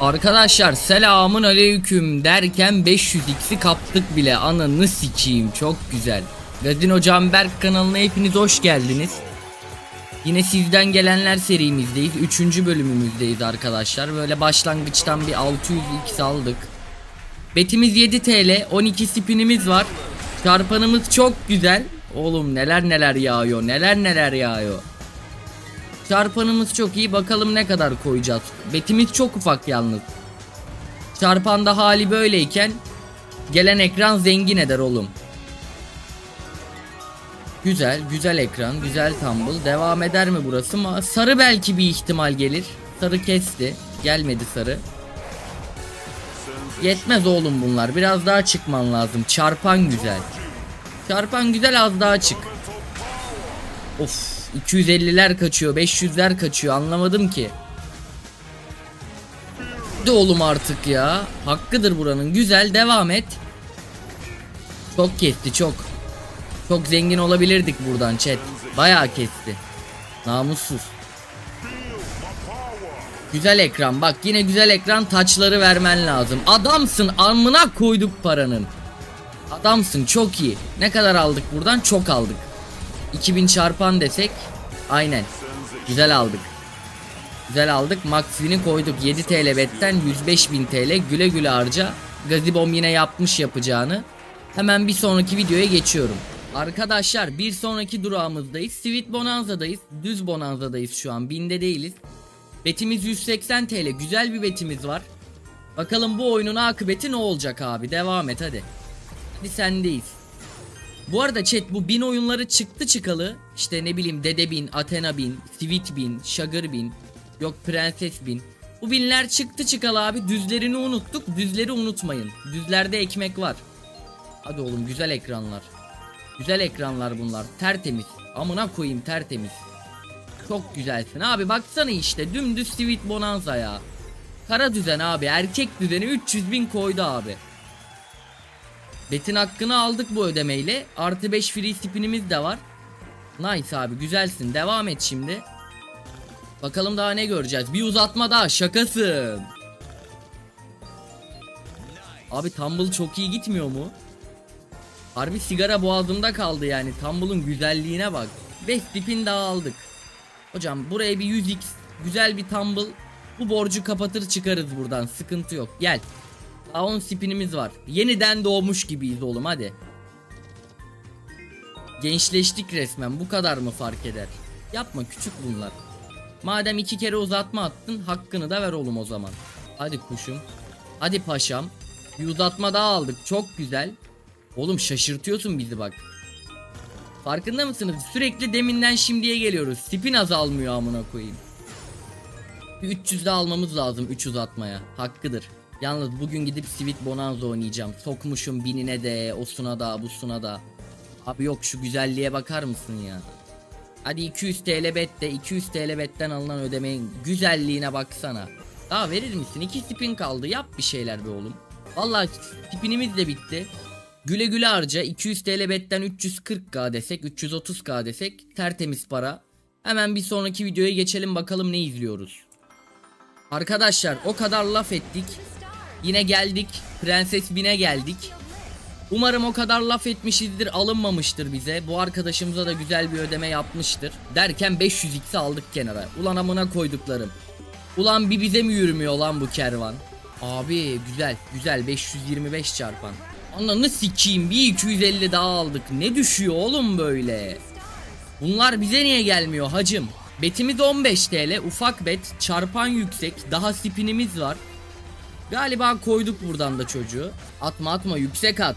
Arkadaşlar selamın aleyküm derken 500x'i kaptık bile ananı sikeyim çok güzel. Gazino Canberk kanalına hepiniz hoş geldiniz. Yine sizden gelenler serimizdeyiz. 3. bölümümüzdeyiz arkadaşlar. Böyle başlangıçtan bir 600x aldık. Betimiz 7 TL, 12 spinimiz var. Çarpanımız çok güzel. Oğlum neler neler yağıyor, neler neler yağıyor. Çarpanımız çok iyi. Bakalım ne kadar koyacağız. Betimiz çok ufak yalnız. Çarpanda hali böyleyken gelen ekran zengin eder oğlum. Güzel, güzel ekran, güzel tumble. Devam eder mi burası? Ma sarı belki bir ihtimal gelir. Sarı kesti. Gelmedi sarı. Yetmez oğlum bunlar. Biraz daha çıkman lazım. Çarpan güzel. Çarpan güzel az daha çık. Of 250'ler kaçıyor 500'ler kaçıyor anlamadım ki. De oğlum artık ya. Hakkıdır buranın. Güzel devam et. Çok kesti çok. Çok zengin olabilirdik buradan chat. Bayağı kesti. Namussuz. Güzel ekran bak yine güzel ekran taçları vermen lazım. Adamsın amına koyduk paranın. Adamsın çok iyi. Ne kadar aldık buradan? Çok aldık. 2000 çarpan desek aynen. Güzel aldık. Güzel aldık. Maximini koyduk. 7 TL betten 105.000 TL güle güle harca. Gazibom yine yapmış yapacağını. Hemen bir sonraki videoya geçiyorum. Arkadaşlar bir sonraki durağımızdayız. Sweet Bonanza'dayız. Düz Bonanza'dayız şu an. Binde değiliz. Betimiz 180 TL. Güzel bir betimiz var. Bakalım bu oyunun akıbeti ne olacak abi. Devam et hadi. Hadi sendeyiz. Bu arada chat bu bin oyunları çıktı çıkalı. İşte ne bileyim Dede bin, Athena bin, Sweet bin, Sugar bin, yok Prenses bin. Bu binler çıktı çıkalı abi. Düzlerini unuttuk. Düzleri unutmayın. Düzlerde ekmek var. Hadi oğlum güzel ekranlar. Güzel ekranlar bunlar. Tertemiz. Amına koyayım tertemiz. Çok güzelsin abi baksana işte dümdüz Sweet Bonanza ya. Kara düzen abi erkek düzeni 300 bin koydu abi. Betin hakkını aldık bu ödemeyle. Artı 5 free spinimiz de var. Nice abi güzelsin. Devam et şimdi. Bakalım daha ne göreceğiz. Bir uzatma daha şakasın. Abi Tumble çok iyi gitmiyor mu? Harbi sigara boğazımda kaldı yani. Tumble'ın güzelliğine bak. 5 spin daha aldık. Hocam buraya bir 100x güzel bir Tumble. Bu borcu kapatır çıkarız buradan. Sıkıntı yok. Gel. Daha 10 spinimiz var. Yeniden doğmuş gibiyiz oğlum hadi. Gençleştik resmen bu kadar mı fark eder? Yapma küçük bunlar. Madem iki kere uzatma attın hakkını da ver oğlum o zaman. Hadi kuşum. Hadi paşam. Bir uzatma daha aldık çok güzel. Oğlum şaşırtıyorsun bizi bak. Farkında mısınız? Sürekli deminden şimdiye geliyoruz. Spin azalmıyor amına koyayım. Bir 300 de almamız lazım 3 uzatmaya. Hakkıdır. Yalnız bugün gidip Sweet Bonanza oynayacağım. Sokmuşum binine de, osuna da, busuna da. Abi yok şu güzelliğe bakar mısın ya? Hadi 200 TL bet de 200 TL betten alınan ödemeyin güzelliğine baksana. Daha verir misin? 2 spin kaldı. Yap bir şeyler be oğlum. Vallahi spinimiz de bitti. Güle güle harca 200 TL betten 340k desek 330k desek tertemiz para. Hemen bir sonraki videoya geçelim bakalım ne izliyoruz. Arkadaşlar o kadar laf ettik. Yine geldik. Prenses Bin'e geldik. Umarım o kadar laf etmişizdir alınmamıştır bize. Bu arkadaşımıza da güzel bir ödeme yapmıştır. Derken 500x'i aldık kenara. Ulan amına koyduklarım. Ulan bir bize mi yürümüyor lan bu kervan? Abi güzel güzel 525 çarpan. Ananı sikeyim bir 250 daha aldık. Ne düşüyor oğlum böyle? Bunlar bize niye gelmiyor hacım? Betimiz 15 TL ufak bet çarpan yüksek daha spinimiz var. Galiba koyduk buradan da çocuğu. Atma atma yüksek at.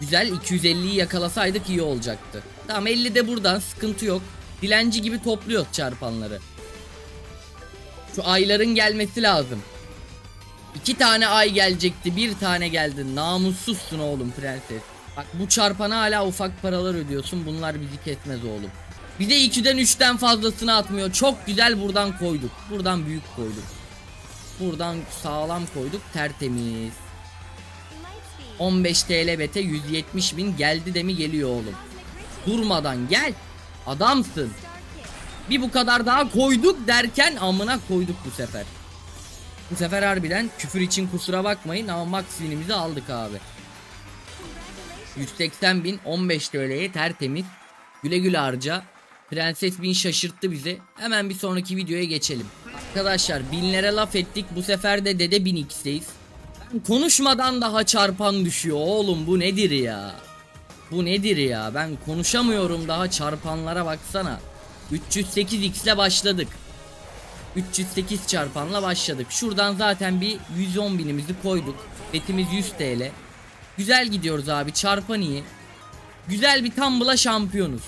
Güzel 250'yi yakalasaydık iyi olacaktı. Tamam 50 de buradan sıkıntı yok. Dilenci gibi topluyor çarpanları. Şu ayların gelmesi lazım. İki tane ay gelecekti bir tane geldi. Namussuzsun oğlum prenses. Bak bu çarpana hala ufak paralar ödüyorsun. Bunlar bizi kesmez oğlum. Bize 2'den 3'ten fazlasını atmıyor. Çok güzel buradan koyduk. Buradan büyük koyduk. Buradan sağlam koyduk. Tertemiz. 15 TL bete 170 bin geldi de mi geliyor oğlum. Durmadan gel. Adamsın. Bir bu kadar daha koyduk derken amına koyduk bu sefer. Bu sefer harbiden küfür için kusura bakmayın ama max win'imizi aldık abi. 180 bin 15 TL'ye tertemiz. Güle güle harca. Prenses bin şaşırttı bizi. Hemen bir sonraki videoya geçelim. Arkadaşlar binlere laf ettik. Bu sefer de Dede 1000x'teyiz. Ben konuşmadan daha çarpan düşüyor oğlum bu nedir ya? Bu nedir ya? Ben konuşamıyorum daha çarpanlara baksana. 308x ile başladık. 308 çarpanla başladık. Şuradan zaten bir 110 binimizi koyduk. Betimiz 100 TL. Güzel gidiyoruz abi. Çarpan iyi. Güzel bir tumble'a şampiyonuz.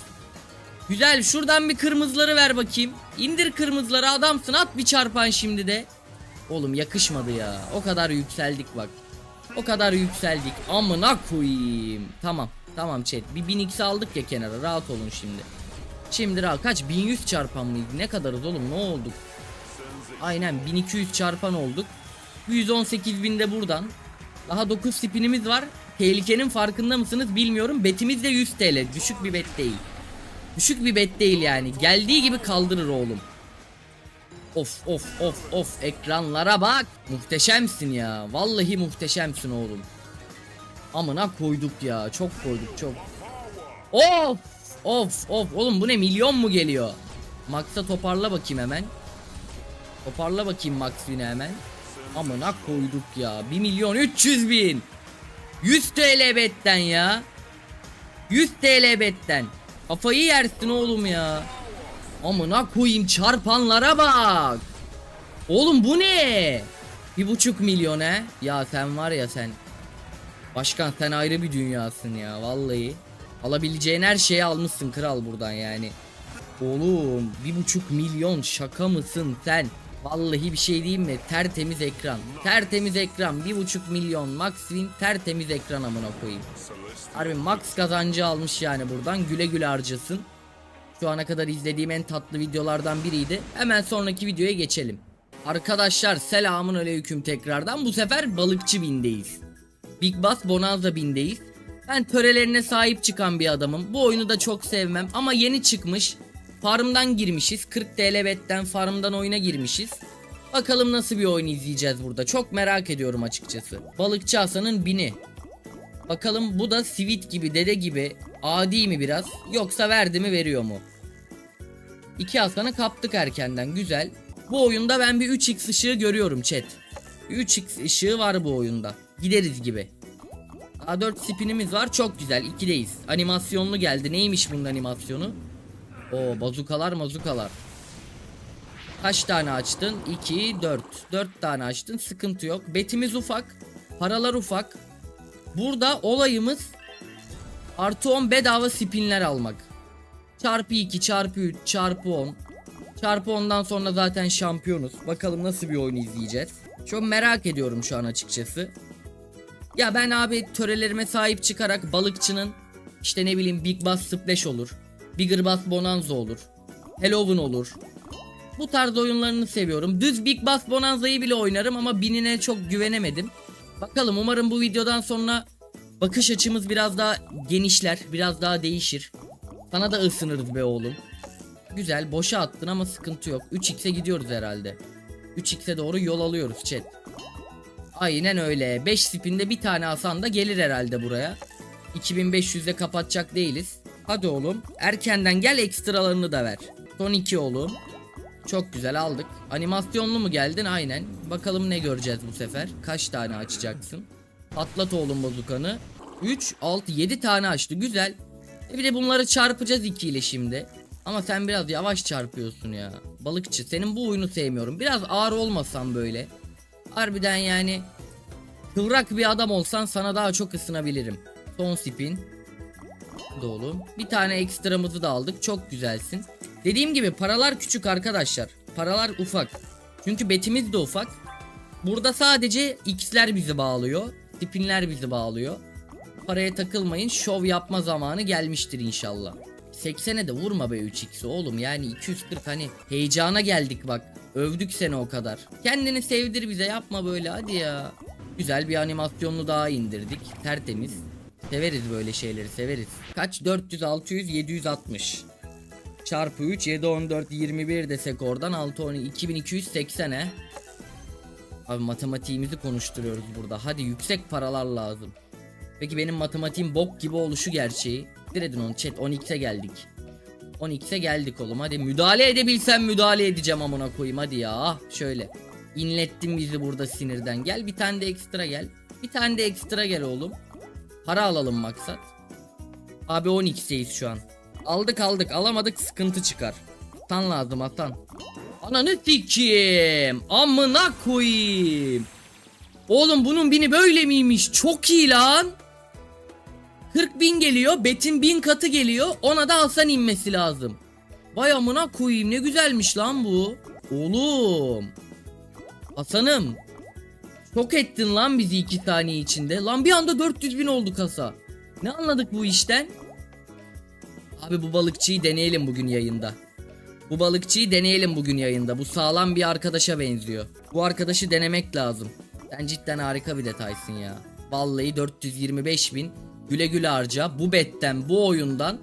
Güzel şuradan bir kırmızıları ver bakayım. İndir kırmızıları adamsın at bir çarpan şimdi de. Oğlum yakışmadı ya. O kadar yükseldik bak. O kadar yükseldik. Amına koyayım. Tamam. Tamam chat. Bir 1000x aldık ya kenara. Rahat olun şimdi. Şimdi rahat. Kaç? 1100 çarpan mıydı? Ne kadarız oğlum? Ne olduk? Aynen 1200 çarpan olduk. 118 bin de buradan. Daha 9 spinimiz var. Tehlikenin farkında mısınız bilmiyorum. Betimiz de 100 TL. Düşük bir bet değil. Düşük bir bet değil yani. Geldiği gibi kaldırır oğlum. Of of of of ekranlara bak. Muhteşemsin ya. Vallahi muhteşemsin oğlum. Amına koyduk ya. Çok koyduk çok. Of of of oğlum bu ne milyon mu geliyor? Max'a toparla bakayım hemen. Toparla bakayım Max hemen. Amına koyduk ya. 1 milyon 300 bin. 100 TL betten ya. 100 TL betten. Kafayı yersin oğlum ya. Amına koyayım çarpanlara bak. Oğlum bu ne? Bir buçuk milyon he? Ya sen var ya sen. Başkan sen ayrı bir dünyasın ya vallahi. Alabileceğin her şeyi almışsın kral buradan yani. Oğlum bir buçuk milyon şaka mısın sen? Vallahi bir şey diyeyim mi? Tertemiz ekran. Tertemiz ekran. Bir buçuk milyon max win tertemiz ekran amına koyayım. Harbi max kazancı almış yani buradan. Güle güle harcasın. Şu ana kadar izlediğim en tatlı videolardan biriydi. Hemen sonraki videoya geçelim. Arkadaşlar selamun aleyküm tekrardan. Bu sefer balıkçı bindeyiz. Big Bass Bonanza bindeyiz. Ben törelerine sahip çıkan bir adamım. Bu oyunu da çok sevmem ama yeni çıkmış. Farmdan girmişiz. 40 TL betten farmdan oyuna girmişiz. Bakalım nasıl bir oyun izleyeceğiz burada. Çok merak ediyorum açıkçası. Balıkçı Hasan'ın bini. Bakalım bu da Sweet gibi dede gibi adi mi biraz yoksa verdi mi veriyor mu? İki Hasan'ı kaptık erkenden güzel. Bu oyunda ben bir 3x ışığı görüyorum chat. 3x ışığı var bu oyunda. Gideriz gibi. A4 spinimiz var çok güzel 2'deyiz. Animasyonlu geldi neymiş bunun animasyonu? O bazukalar mazukalar. Kaç tane açtın? 2, 4. 4 tane açtın sıkıntı yok. Betimiz ufak. Paralar ufak. Burada olayımız artı 10 bedava spinler almak. Çarpı 2, çarpı 3, çarpı 10. Çarpı 10'dan sonra zaten şampiyonuz. Bakalım nasıl bir oyun izleyeceğiz. Çok merak ediyorum şu an açıkçası. Ya ben abi törelerime sahip çıkarak balıkçının işte ne bileyim Big Bass Splash olur. Bigger Bass Bonanza olur. Halloween olur. Bu tarz oyunlarını seviyorum. Düz Big Bass Bonanza'yı bile oynarım ama binine çok güvenemedim. Bakalım umarım bu videodan sonra bakış açımız biraz daha genişler, biraz daha değişir. Sana da ısınırız be oğlum. Güzel boşa attın ama sıkıntı yok. 3x'e gidiyoruz herhalde. 3x'e doğru yol alıyoruz chat. Aynen öyle. 5 spinde bir tane Hasan da gelir herhalde buraya. 2500'de kapatacak değiliz. Hadi oğlum. Erkenden gel ekstralarını da ver. Son 2 oğlum. Çok güzel aldık. Animasyonlu mu geldin? Aynen. Bakalım ne göreceğiz bu sefer. Kaç tane açacaksın? Patlat oğlum bazukanı. 3, 6, 7 tane açtı. Güzel. E bir de bunları çarpacağız 2 ile şimdi. Ama sen biraz yavaş çarpıyorsun ya. Balıkçı senin bu oyunu sevmiyorum. Biraz ağır olmasan böyle. Harbiden yani kıvrak bir adam olsan sana daha çok ısınabilirim. Son spin. Hadi oğlum. Bir tane ekstramızı da aldık. Çok güzelsin. Dediğim gibi paralar küçük arkadaşlar. Paralar ufak. Çünkü betimiz de ufak. Burada sadece x'ler bizi bağlıyor. Spinler bizi bağlıyor. Paraya takılmayın. Şov yapma zamanı gelmiştir inşallah. 80'e de vurma be 3x'i oğlum. Yani 240 hani heyecana geldik bak. Övdük seni o kadar. Kendini sevdir bize yapma böyle hadi ya. Güzel bir animasyonlu daha indirdik. Tertemiz. Severiz böyle şeyleri severiz. Kaç? 400, 600, 760. Çarpı 3, 7, 14, 21 desek oradan 6, 12, 2280'e. Abi matematiğimizi konuşturuyoruz burada. Hadi yüksek paralar lazım. Peki benim matematiğim bok gibi oluşu gerçeği. Bir edin onu chat 12'e geldik. 12'e geldik oğlum hadi müdahale edebilsem müdahale edeceğim amına koyayım hadi ya. Ah, Şöyle. İnlettin bizi burada sinirden. Gel bir tane de ekstra gel. Bir tane de ekstra gel oğlum. Para alalım maksat. Abi 12'deyiz şu an. Aldık aldık alamadık sıkıntı çıkar. Atan lazım atan. Ananı sikeyim. Amına koyayım. Oğlum bunun bini böyle miymiş? Çok iyi lan. 40 bin geliyor. Betin bin katı geliyor. Ona da Hasan inmesi lazım. Vay amına koyayım ne güzelmiş lan bu. Oğlum. Hasan'ım. Şok ettin lan bizi 2 saniye içinde. Lan bir anda 400 bin oldu kasa. Ne anladık bu işten? Abi bu balıkçıyı deneyelim bugün yayında. Bu balıkçıyı deneyelim bugün yayında. Bu sağlam bir arkadaşa benziyor. Bu arkadaşı denemek lazım. Sen cidden harika bir detaysın ya. Vallahi 425 bin güle güle harca. Bu betten bu oyundan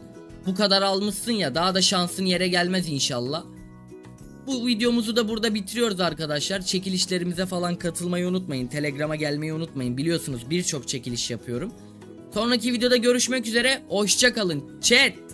bu kadar almışsın ya daha da şansın yere gelmez inşallah. Bu videomuzu da burada bitiriyoruz arkadaşlar. Çekilişlerimize falan katılmayı unutmayın. Telegram'a gelmeyi unutmayın. Biliyorsunuz birçok çekiliş yapıyorum. Sonraki videoda görüşmek üzere. Hoşçakalın. Chat.